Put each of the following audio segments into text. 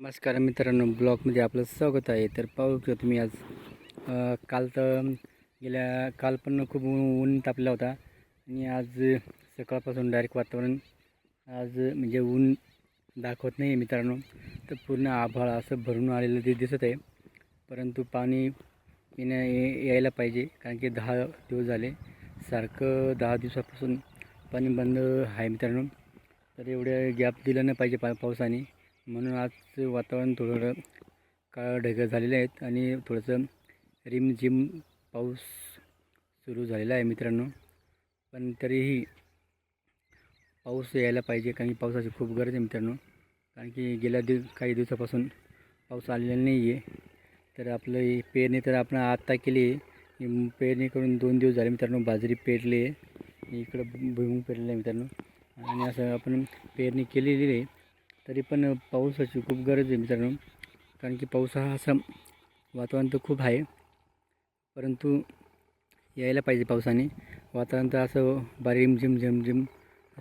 नमस्कार मित्रांनो ब्लॉगमध्ये आपलं स्वागत आहे. तर पाहू शकतो तुम्ही आज काल तर गेल्या काल पण खूप ऊन तापला होता. आणि आज सकाळपासून डायरेक्ट वातावरण आज म्हणजे ऊन दाखवत नाही आहे मित्रांनो. तर पूर्ण आभाळ असं भरून आलेलं ते दिसत आहे. परंतु पाणी येण्या यायला पाहिजे. कारण की दहा दिवस झाले. सारखं दहा दिवसापासून पाणी बंद आहे मित्रांनो. तर एवढ्या गॅप दिलं नाही पाहिजे पा पावसाने. म्हणून आज वातावरण थोडं काळं ढग झालेले आहेत आणि थोडंसं रिमझिम पाऊस सुरू झालेला आहे मित्रांनो. पण तरीही पाऊस यायला पाहिजे कारण की पावसाची खूप गरज आहे मित्रांनो. कारण की गेल्या दिव काही दिवसापासून पाऊस आलेला नाही आहे तर आपलं हे पेरणी तर आपण आत्ता केली आहे. पेरणी करून दोन दिवस झाले मित्रांनो बाजरी पेरली आहे. इकडं भुईमुग पेरलेलं आहे मित्रांनो. आणि असं आपण पेरणी केलेली आहे. तरी पण पावसाची खूप गरज आहे मित्रांनो. कारण की पाऊस हा असा वातावरण तर खूप आहे. परंतु यायला पाहिजे पावसाने. वातावरण तर असं बारी रिमझिम झिमझिम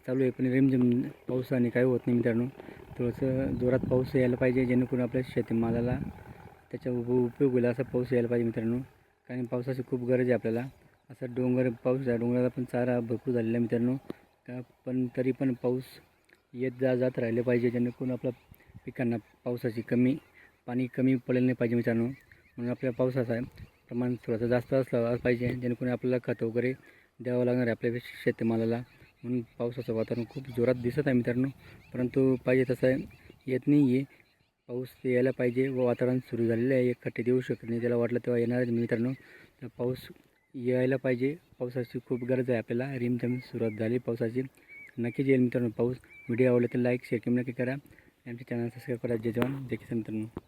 चालू आहे. पण रिमझिम पावसाने काही होत नाही मित्रांनो. थोडंसं जोरात पाऊस यायला पाहिजे जेणेकरून आपल्या शेतीमालाला त्याच्या उप उपयोग होईल असा पाऊस यायला पाहिजे मित्रांनो. कारण पावसाची खूप गरज आहे आपल्याला. असा डोंगर पाऊस आहे डोंगराला पण चारा भरपूर झालेला आहे मित्रांनो. का पण तरी पण पाऊस येत जा जात राहिले पाहिजे. जेणेकरून आपल्या पिकांना पावसाची कमी पाणी कमी पडलं नाही पाहिजे मित्रांनो. म्हणून आपल्या पावसाचा प्रमाण थोडंसं जास्त असलं पाहिजे. जेणेकरून आपल्याला खत वगैरे द्यावं लागणार आहे आपल्या शेतमालाला. म्हणून पावसाचं वातावरण खूप जोरात दिसत आहे मित्रांनो. परंतु पाहिजे तसं येत नाही आहे पाऊस यायला पाहिजे व वातावरण सुरू झालेलं आहे. एक खट्टे देऊ शकत नाही. त्याला वाटलं तेव्हा येणार मित्रांनो. तर पाऊस यायला पाहिजे. पावसाची खूप गरज आहे आपल्याला. रिमझिम सुरुवात झाली पावसाची. नक्कीच येईल मित्रांनो पाऊस व्हिडिओ आवडला तर लाईक शेअर किंवा नक्की करा. आमच्या चॅनल सबस्क्राईब करा. जय जवान. जय किसान मित्रांनो.